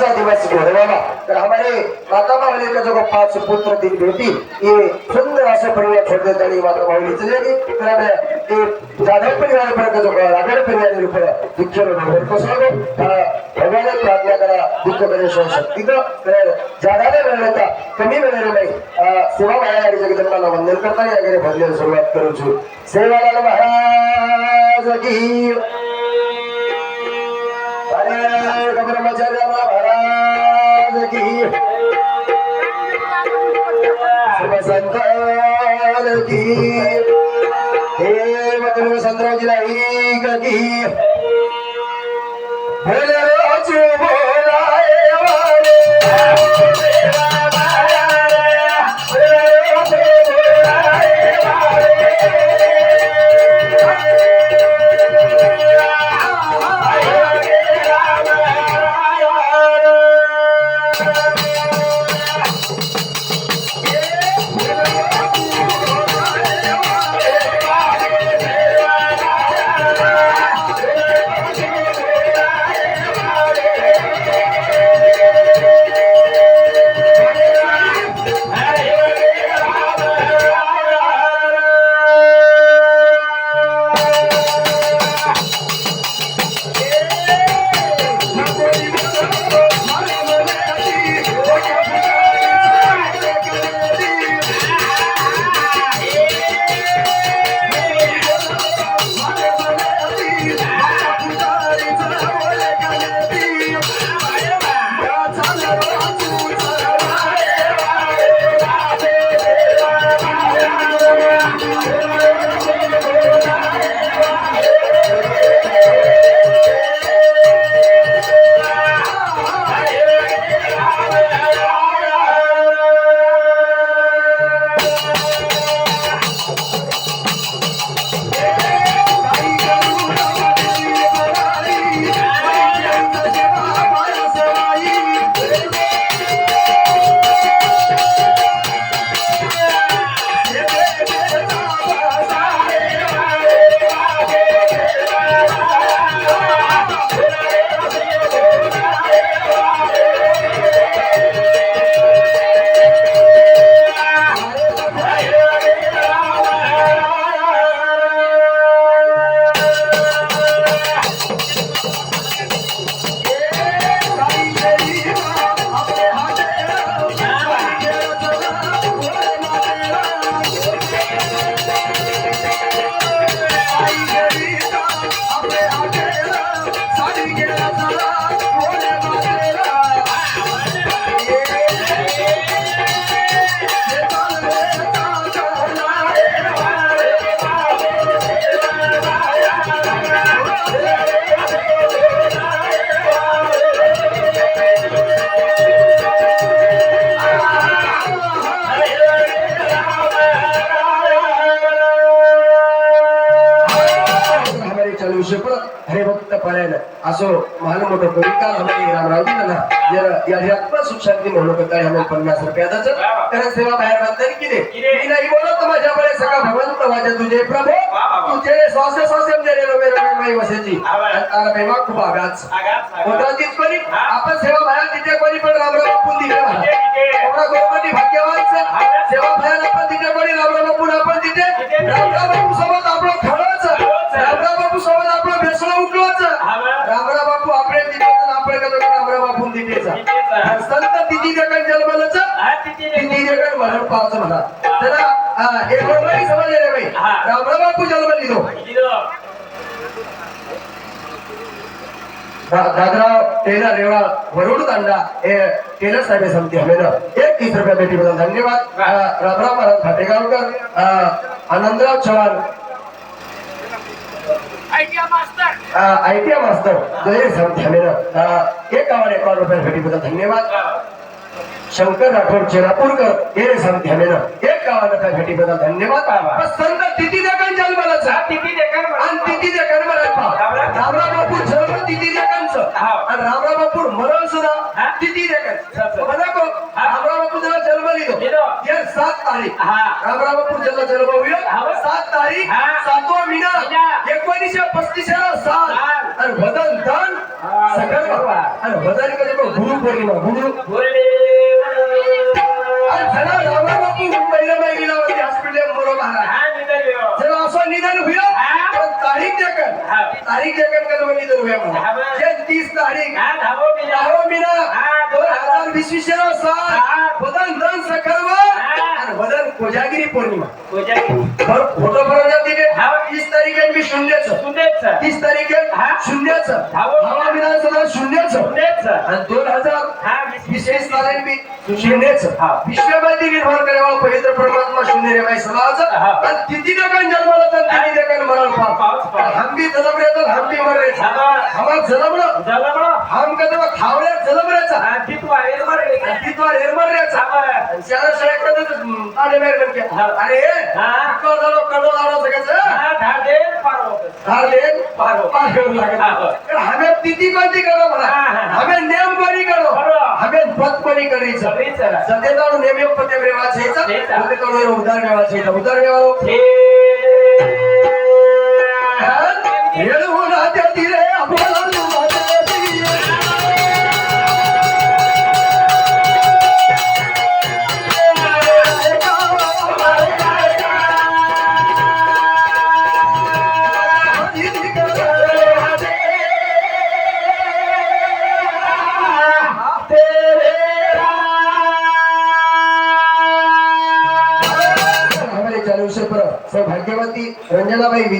आजचा दिवस घडवावा तर हमारे माता मावली का जो पाच पुत्र तीन बेटी ये सुंदर असं परिवार छोड़ देता माता मावली चले तर हमें जाधव परिवार पर का जो रागड़ परिवार के ऊपर दुख नगर को भगवान प्रार्थना करा दुःख करे शक्ती तर ज्यादा ने कमी वेळ नाही. अं, सेवा वाया जगदंबाला वंदन करता वगैरे भजन सुरुवात करू छू सेवाला महाराज की. अरे ब्रह्मचार्य शुभ संतान की हे मधुर संद्राजीला एक की बोले राजू हमारे रामरावजी ना. जर याच्यात सुख शांती म्हणू करता पन्नास रुपयाच तर सेवा बाहेर बंधन केले मी नाही बोलत माझ्याकडे सका भगवंत माझ्या तुझे प्रभू. तुझे श्वास श्वास माई वसेची. तारा प्रेमा खूप आगाच मोठा तीच कोणी? आपण सेवा बाहेर तिथे कोणी पण रामराव बापू दिले एवढा म्हणून पावच म्हणा. त्याला हे बरोबर समजले रे बाई. रामराव बापू जन्म लिहिलो दादराव टेलर रेवा वरुड तांडा हे टेलर साहेब समती हमें एक तीस रुपया बेटी बदल. धन्यवाद. रामराव महाराज फाटेगावकर आनंदराव चव्हाण. आयटीआय मास्तर. जय समती हमें एक आवार एकावन्न रुपया बेटी बदल. धन्यवाद. शंकर राठोड चेरापूरकर हे हमें एक गावाला त्या भेटी बद्दल धन्यवाद. पण संत तिथी देखील जन्मालाच आणि तिथी देखील तिथी आणि रामराव बापू मरण सुद्धा तिथी देखील म्हणा को रामराव बापू जेव्हा जन्म लिहिलो दिलो दिलो. ये सात तारीख. हा. रामरामपूर जन्म जन्म होईल. सात तारीख हा. सातवा महिना. एकोणीसशे पस्तीस वदन दान. हा, सकल. आणि वदन कधी मग गुरु. पौर्णिमा गुरु असं निधन होईल हा. तर तारीख देखील हा. तारीख हा, दोन हजार वीस हा. साल वदन दन सकर्व हा. आणि वदन कोजागिरी पौर्णिमा. फोटो बरोबर दिले. तीस तारीख आहे मी शून्याचं. सुनेच तीस तारीख आहे हा. शून्याचं. हवा विधानसभा शून्याचं. सुनेच आणि दोन हजार हा विशेष तारीख मी शून्याचं. हा. विश्वमध्ये निर्माण करावा पवित्र परमात्मा शून्य रे बाई समाज. आणि तिथे देखील जन्माला तर तिथे देखील मरण पाव. हम भी जलमऱ्याचं हम भी मरायचं हा. आम्हाला जलमलं बरं हम का तेव्हा खावल्यात जलमऱ्याचा. हा तिथं आहे बरं आणि तिथं हेरमऱ्याचा हा. आणि शाळा हा. अरे हा. इकडं झालो कडं झालो सगळ्याचं हा धाड दे पार होतं. धारले पार हो. पार घेऊन लागत हा. तर हमें तिथी कोणती करो मला हा, हा, हा. हमें नेम कोणी करो बरोबर. हमें पद कोणी करायचं सगळीच जरा. सध्याचा नेम पते व्यवहार द्यायचा. घ्यायचा उदार व्यवहार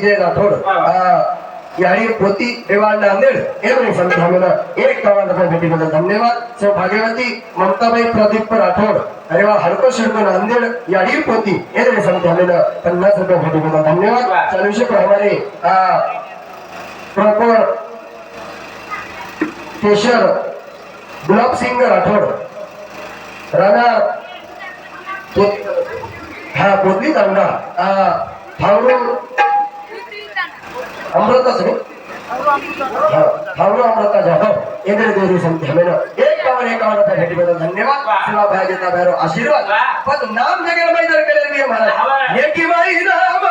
रंजनाबाई विजय राठोड आ, यारी पोती देवाळ नांदेड एवढे संस्थान एक करोड रुपये भेटीबद्दल धन्यवाद. सौभाग्यवती ममताबाई प्रदीप राठोड अरे वा हडको शिडको नांदेड यारी पोती एवढे संस्थान पन्नास रुपये भेटीबद्दल धन्यवाद. चालू से पर हमारे प्रॉपर केशर गुलाब सिंग राठोड राणा हा बोलली तांडा फावडू अमृता सगळे फावडू अमृता जाधव इंद्र देवी संधी हमें एक पावन एक का भेटी धन्यवाद सेवा भाई देता भैरो आशीर्वाद पण नाम जगेल माई दर करेल मी महाराज ये की माई नाम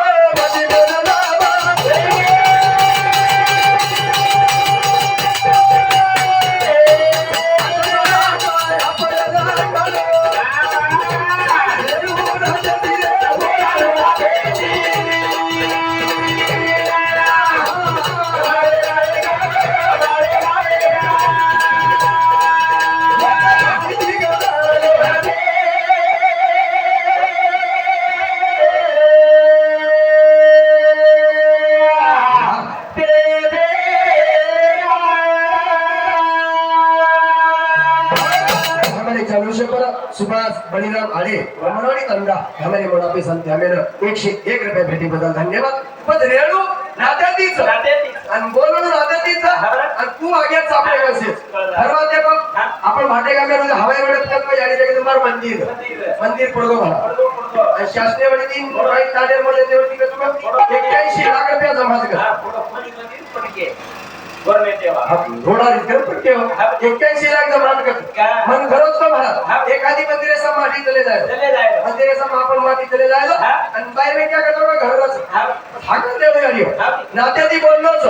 संत हमें एकशे एक रुपये भेटी बदल धन्यवाद. पण रेणू नात्यातीच. आणि बोलून नात्यातीचा. आणि तू आगे चापले कसे ठरवा ते बघ आपण भाटे गाम्यामध्ये हवाई वेळेत करतो आणि त्याचे तुम्हाला मंदिर. मंदिर. पडतो मला आणि शासकीय वेळी तीन काही ताडेमध्ये ते होती का तुम्ही एक्क्याऐंशी लाख रुपया जमा कर घोडा रिझर्व पट्टे हो एक्क्याऐंशी लाख जमा कर मन खरंच तो म्हणा. एखादी मंदिराचा माटी चले जाय मंदिराचा आपण माटी चले जायला आणि बाहेर काय करतो का घरच हाकत देऊ गाडी नात्याती बोललोच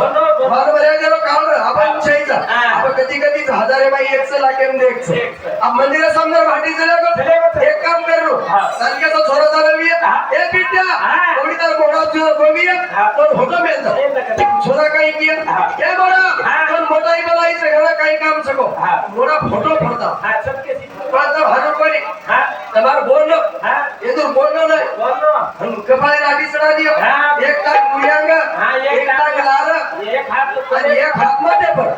आपण शाहीचा आपण कधी कधी हजारे बाई एकशे लाख एम एकशे मंदिरा समजा माटी चले एक काम करू. तालुक्याचा छोरा झाला मी. ए पिट्या कोणी तर जो गोमी पण होतो मेलचा. छोरा काही પણ મોટાઈ બલાઈ છે ઘણા કઈ કામ શકો મોટા ફોટો ફરતા હા ચપકેથી ફરતા હાજર કોઈ હા તમારો બોલ હા એ તો બોલ નો નહીં બોલ નો હમ કપાળે રાખી ચડા દિયો હા એક તાક મુયાંગ હા એક તાક લાર એક હાથ પર એક હાથ માટે પર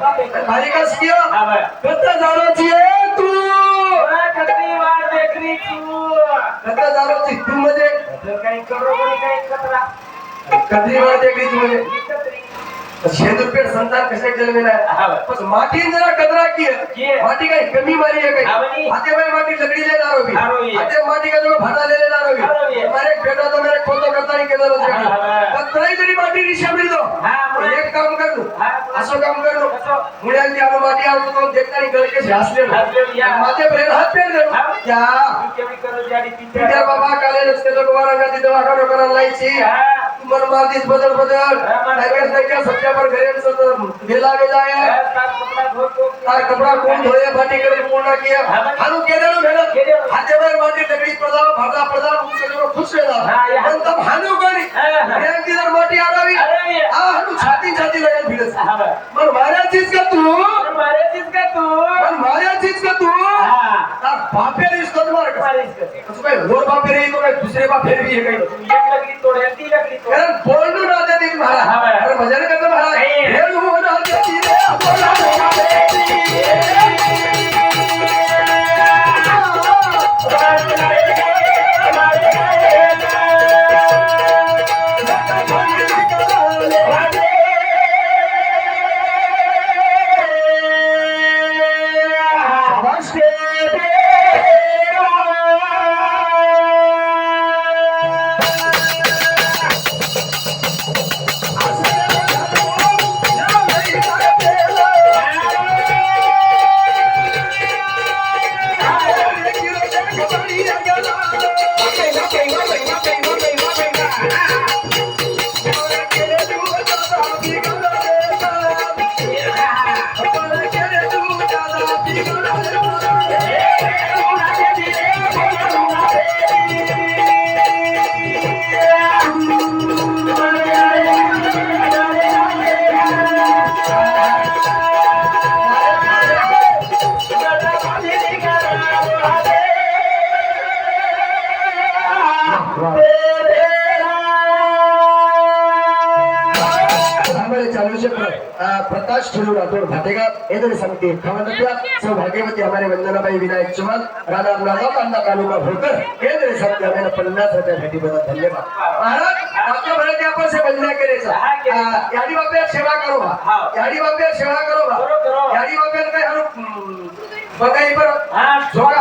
ભારી કાસ કયો હા ભાઈ કત જાણો છીએ તું કતની વાર દેખરી તું કત જાણો છી તું મજે કઈ કરો કોઈ કઈ કતરા કતની વાર દેખરી તું મજે शेंदूर पेठ संतान कशा जन्मेला. बस माटी जरा कदरा की. माटी काही कमी मारी आहे काही. आते बाई माटी लकड़ी ले दारोगी दारोगी. आते माटी का जो भाटा ले ले दारोगी दारोगी. मारे बेटा तो मेरे खोतो करता नहीं केदार. पण तरी तरी माटी हा, बरोबर. एक काम हा. असं काम करलो कसं? मुळ्यांची आवडतो देखतानी गळकेशी हसलेलो हसलेलो, या. माझे ब्रेन हात तू पिंट्या. पिंट्या बाबा काले रस्ते तो कुमारांना तिथे वाकडं करायला लायची. मन मातीच बदल बदल मन- नाही का सत्यावर घरेचं तर हा, कपडा कोण धोये माटी करे पूर्ण किया हा, मग- हानु केलेलो भेलो केलेलो. हातेवर माटी ऊन सगळं खुश हा, वेला या. पण तम हानु करी हा, हा. यांची जर माटी आरावी अरे, ये. आ हानु छाती छाती लागेल भिडस बरं. पण मारायचीच का तू पण मारायचीस का तू पण मारायचीच का तू हा. मार का का? कसं काय बापेर येतो काय दुसरे बापेर बी हे काही तू एक तोड आणि ती तोड. कारण बोलणं ना देतील महाराज। हा, बरं. अरे भजन करतो महाराज। नाही. हे हो ना देतील रे, बोला येथे सांगते. खवंतल्या सौभाग्यवती हमारे वंदनाबाई विनायक चव्हाण राणा नागाव कांदा कालुका भोकर येथे सांगते. आम्हाला पन्नास रुपया भेटीबद्दल धन्यवाद. महाराज आपल्या भरायचे आपण से बंधना करायचं हा, केलं. आ, याडी बाप्यात सेवा करो बा. हा. याडी बाप्यात सेवा करो बा. करो, करो. याडी बाप्यात काय हारू हम्म, बघाई बरं हा, झोका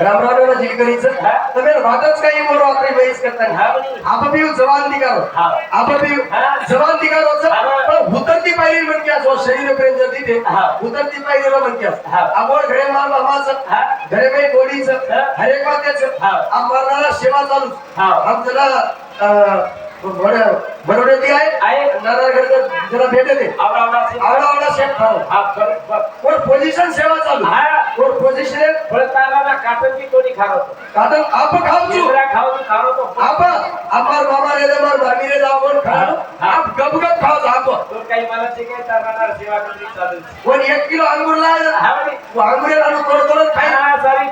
रामरावला हा. तर मी भातच काही मोर वापरी बैस करता हा, म्हणे. आप भी जवान दिगारो हा. आप भी हा. जवान दिगारो हा. पण उतरती पायरी म्हणते असो शरीर पर्यंत तिथे हा. उतरती पायरीला म्हणते हा. आपण घरे माल मामाचं हा. घरे गोडीचं हा. हरेक वाद्याचं हा. आम्हाला सेवा चालू हा. आमच्याला बरोबर आहे जरा भेटले आवडा आवडा सेट कोण पोझिशन सेवा चालू. कोण पोझिशन फळ ताराला काटन की कोणी खावतो कारण आप खावतो आप आमार मामा रे मार मामी रे खाऊ हा. आप गबगब खाऊ आप तो काही मला ते काय तारणार सेवा करते चालू कोण एक किलो अंगूर म्हणे. अंगुरे आणून थोडं थोडं खाय. हा सारी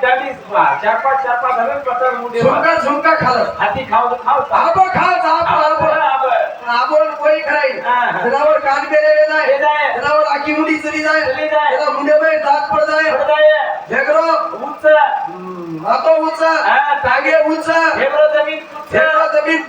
वा, चार पाच चार पाच हजार पतर मुंडे. झुमका झुमका खाल. हाती खावतो खावतो आप खाऊ आप. आप. आपण खाई हा, हा. जनावर कान पेरेले जाय. जनावर आखी मुंडी चली जाय. त्याला मुंडे मध्ये दात पड जाय ढेकरो उंच मातो उचा. टागे उचा हेबरो जमीन उंच ढेकरो जमीन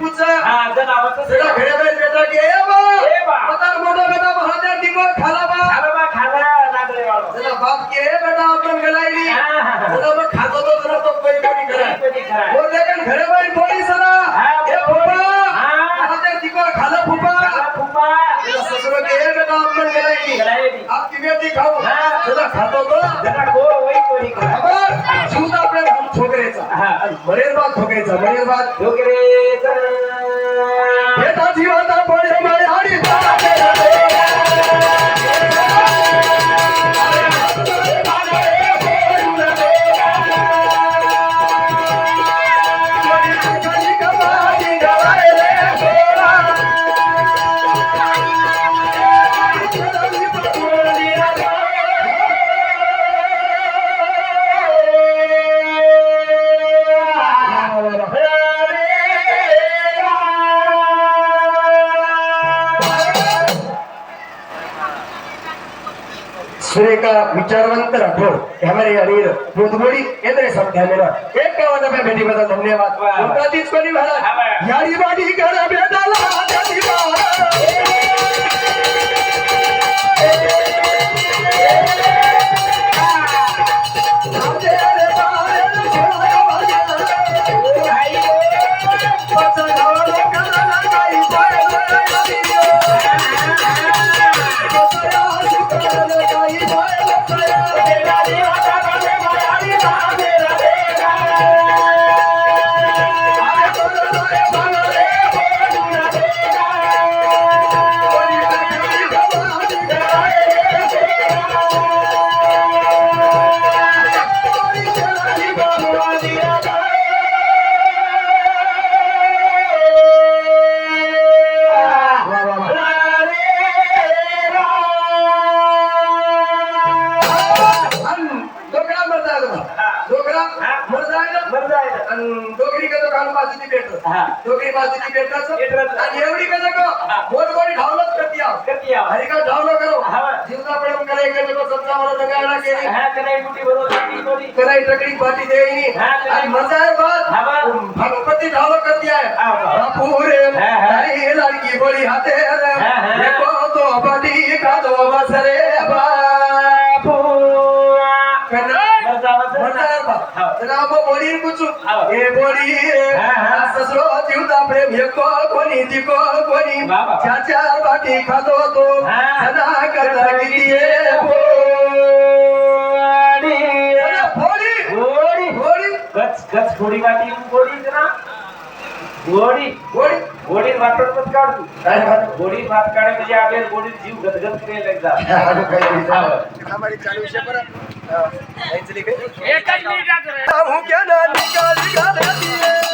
हा सेडा सेवा. घडे बाई बेटा के ए बा. पतार मोठा बेटा महादेव दिगो खाला बा खाला बा, खाला, नांदरेवाळो. त्याला बाप के ए बेटा आपण गलायली. त्याला मग खातो तो जरा तो कोई कोणी करा. बोल घरे बाई बोली सरा हा, ए बोल. फुफा हा. महादेव दिगो खाला फुफा खाला फुफा. त्याला ससुरो के ए बेटा गलायली गलायली. आपकी बेटी खाऊ हा. त्याला खातो तो जरा गोड होई कोणी. खबर जीवना आपल्या ठोकरेचा हा. मरेर बाद ठोकरेचा मरेर बाद डोकरे सुरेखा विचारवंत राठोड? हमारे अरीर बुधबुडी येते सब कॅमेरा एक कावाचा पे भेटी बद्दल धन्यवाद. वा, वा. लोकांचीच कोणी हा, म्हणा तारी लाडकी बळी हाते रे हा, हा. देखो तो पाठी खातो बसरे बापू कन्ना बरं जावं मजा आहे बा हा. तर आम्ही बोली कुचू हा. ए बोली हा, हा. ससरो जीवता प्रेम हे को कोणी ती को कोणी वा, वा. चार चार बाटी खातो तो हा. सदा करता किती ए बोली अरे बोली गोडी बोली कच कच गोडी वाटी गोडी ना गोडी बोली गोडी वाटत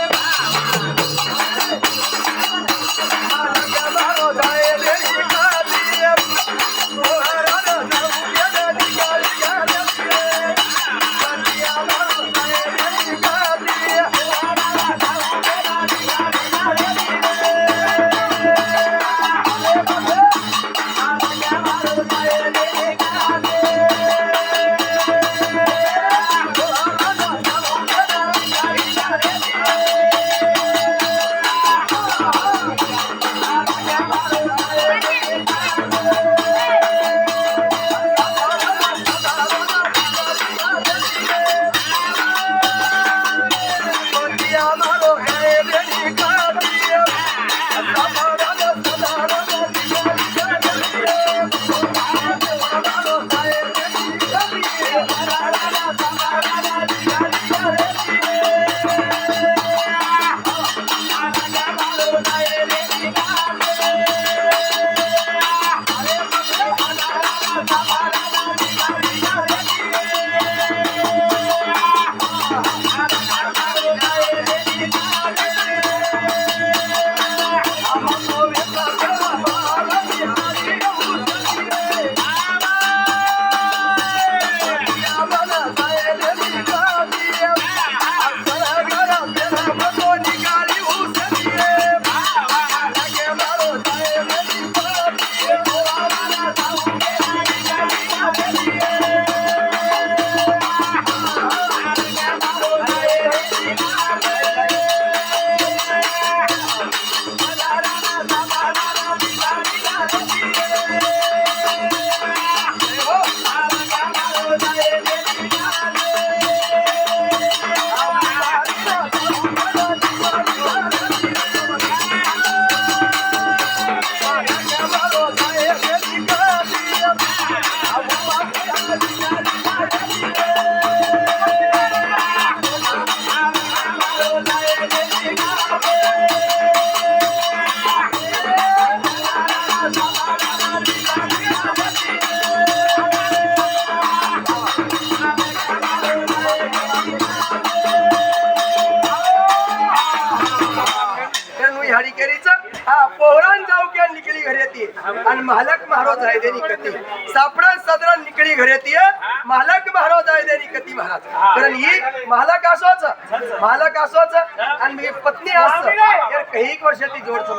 मालक असोच आणि मी पत्नी असं. यार काही वर्षाची जोडचं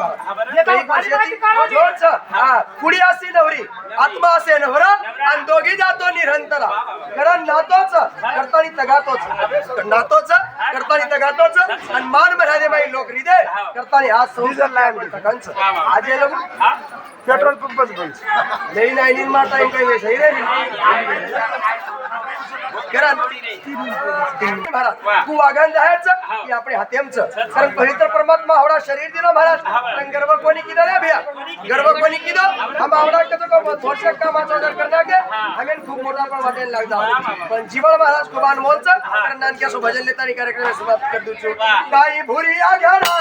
काही वर्षाची जोडचं. हा कुडी असी नवरी. आत्मा असे नवरा आणि दोघी जातो निरंतरा. कारण नातोच करतानी तगातोच. नातोच करताना इथं गातोच आणि मान म्हणाले बाई लोक हृदय करताना आज संसार नाही टकांच आज लोक पेट्रोल पंपच बंद नाही निर्माण टाइम काही नाही सही रे. महाराज तू जायचं की आपले कारण पवित्र परमात्मा आवडा शरीर दिलं महाराज पण गर्भ कोणी किदा भैया गर्भ कोणी किदा हम आवडा कसं थोडशा कामाचा ऑर्डर करना के हमें खूप मोठा पण वाटेल लागता पण जीवन महाराज खूप अनमोलचं कारण नानक्या सो लेतानी कार्यक्रम सुरुवात कर दूचो काही भुरी आघाडा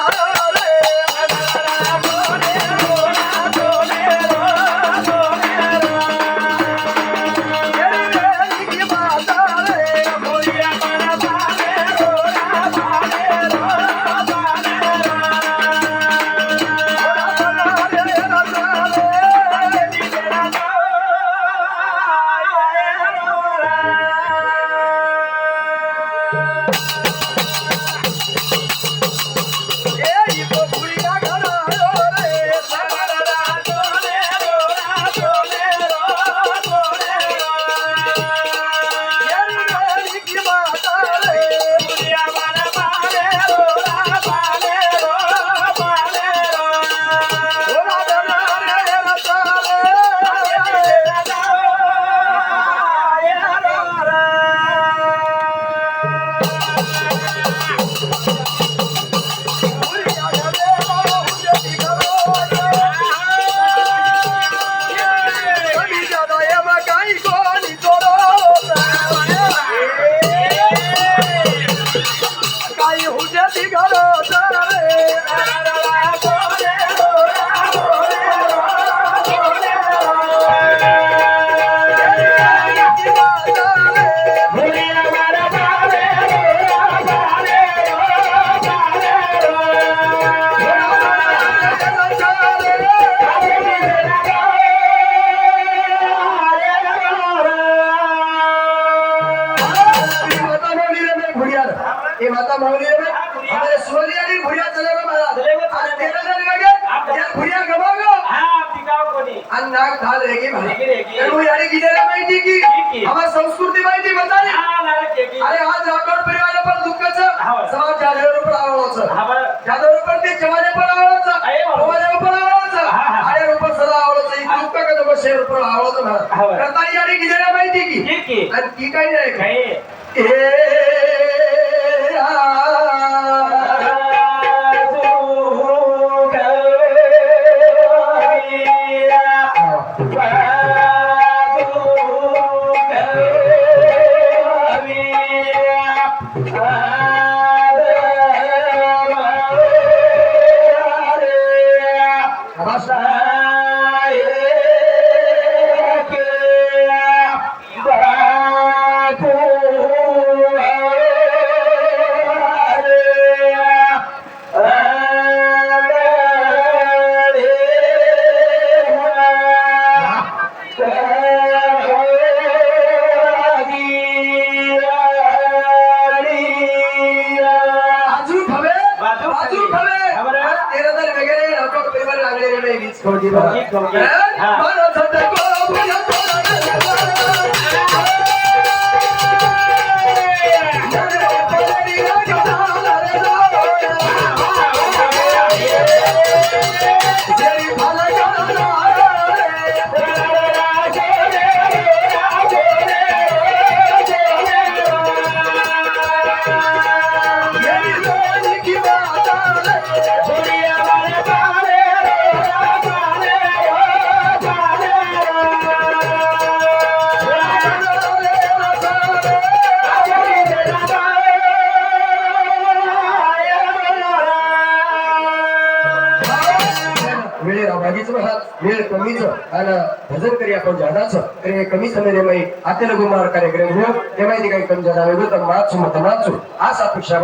या भुड़िया गवाओगे आणि नाक घाल रेगी रेगी, रेगी. मग याने गिऱ्याला माहिती की की. आम्हाला संस्कृती माहिती बताली अरे आज राठोड परिवार पर दुःखाचं हो. समाज जाधवर पर हा, बरं. जाधवर पर ते जवाने पर बाबा. पवाने पर हा, हा. अरे रूप सदा आवडायचं ही हा. दुःख का तो शेर पर हा, बरं. करताना याने गिऱ्याला माहिती की आणि ती काही नाही का? तरी कमी समय माई आते गुमार कार्यक्रम हो ते माहिती काही कमी जादा वेगळं तर माच मत नाचू आज अपेक्षा